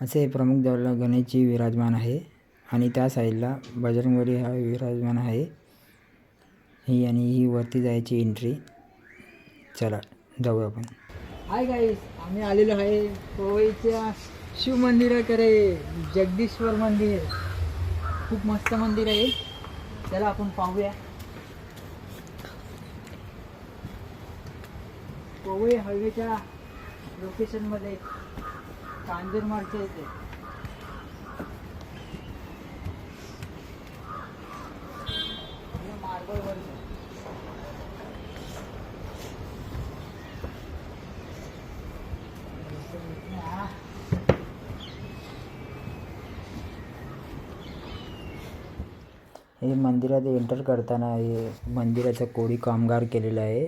असे प्रमुख देवाला गणेशजी विराजमान आहे आणि त्या साईडला बजरंगबली हा विराजमान आहे. ही आणि ही वरती जायची एंट्री चला जाऊ आपण. हाय गाईस आम्ही आलेलो आहे पवईच्या शिव मंदिराकडे जगदीश्वर मंदिर. खूप मस्त मंदिर आहे. चला आपण पाहूया. पवई हायवेच्या लोकेशनमध्ये कांजूरमार्गच्या इथे हे हे मंदिरात एंटर करताना हे मंदिराचं कोळी कामगार केलेलं आहे.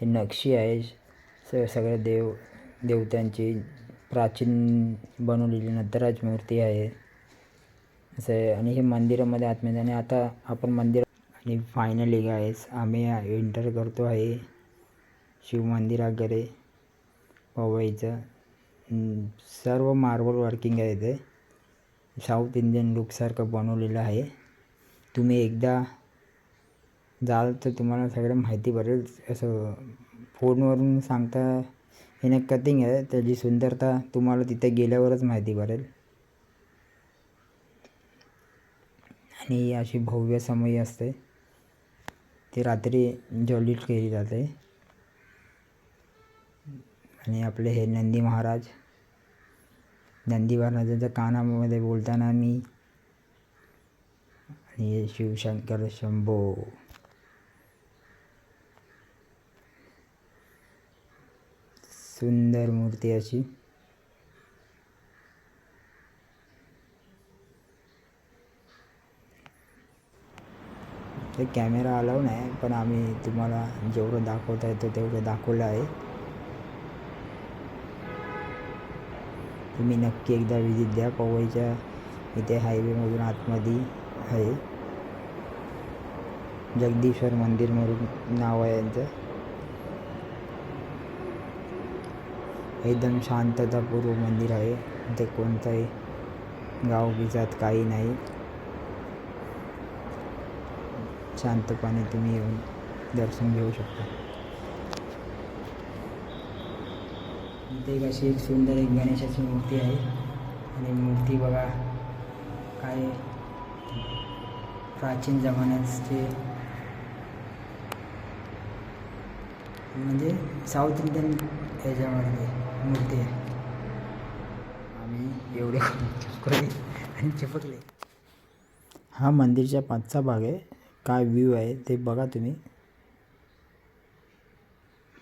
हे नक्षी आहे. स सगळ्या देव देवतांची प्राचीन बनवलेली नटराज मूर्ती आहे. असं आहे. आणि हे मंदिरामध्ये आतमध्ये आणि आता आपण मंदिर आणि फायनली गायस आम्ही एंटर करतो आहे. शिव वगैरे पवईचं सर्व मार्बल वर्किंग आहे ते साऊथ इंडियन लुकसारखं बनवलेलं आहे. तुम्ही एकदा जाल तर तुम्हाला सगळं माहिती पडेल. असं फोनवरून सांगता हे कटिंग आहे त्याची सुंदरता तुम्हाला तिथे गेल्यावरच माहिती पडेल. आणि अशी भव्य समयी असते. ती रात्री जॉलीट केली जाते. आणि आपले हे नंदी महाराज नंदी महाराजांच्या कानामध्ये बोलताना मी आणि हे शिवशंकर शंभो. सुंदर मूर्ती अशी. ते कॅमेरा अलाव नाही पण आम्ही तुम्हाला जेवढं दाखवता येतो तेवढं दाखवलं आहे. तुम्ही नक्की एकदा विजिट द्या पवईच्या इथे हायवेमधून आतमध्ये आहे. जगदीश्वर मंदिर म्हणून नाव आहे यांचं. एकदम शांततापूर्व मंदिर आहे. इथे कोणताही गाव बिजात काही नाही. शांतपणे तुम्ही येऊन दर्शन घेऊ शकता. इथे एक अशी एक सुंदर एक गणेशाची मूर्ती आहे. आणि मूर्ती बघा काय प्राचीन जमान्याचे. म्हणजे साऊथ इंडियन त्याच्यामध्ये मूर्ती आहे. आम्ही एवढे चिपकले आणि चिपकले. हा मंदिरच्या पाचचा भाग आहे. काय व्ह्यू आहे ते बघा तुम्ही.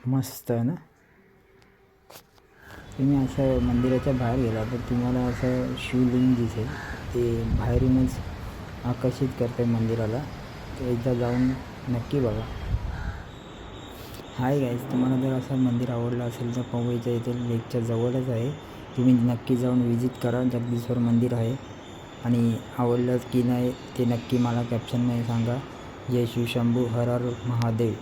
मस्त आहे ना? तुम्ही असं मंदिराच्या बाहेर गेला तर तुम्हाला असं शिवलिंग दिसेल. ते बाहेरूनच आकर्षित करते मंदिराला. एकदा जाऊन नक्की बघा. हाय गाईज तुम्हाला जर असं मंदिर आवडलं असेल तर पवईच्या इथे लेकच्या जवळच आहे. तुम्ही नक्की जाऊन व्हिजिट करा जगदीश्वर मंदिर आहे. आणि आवडलं की नाही ते नक्की मला कॅप्शनमध्ये सांगा. जय शिव शंभू हर हर महादेव.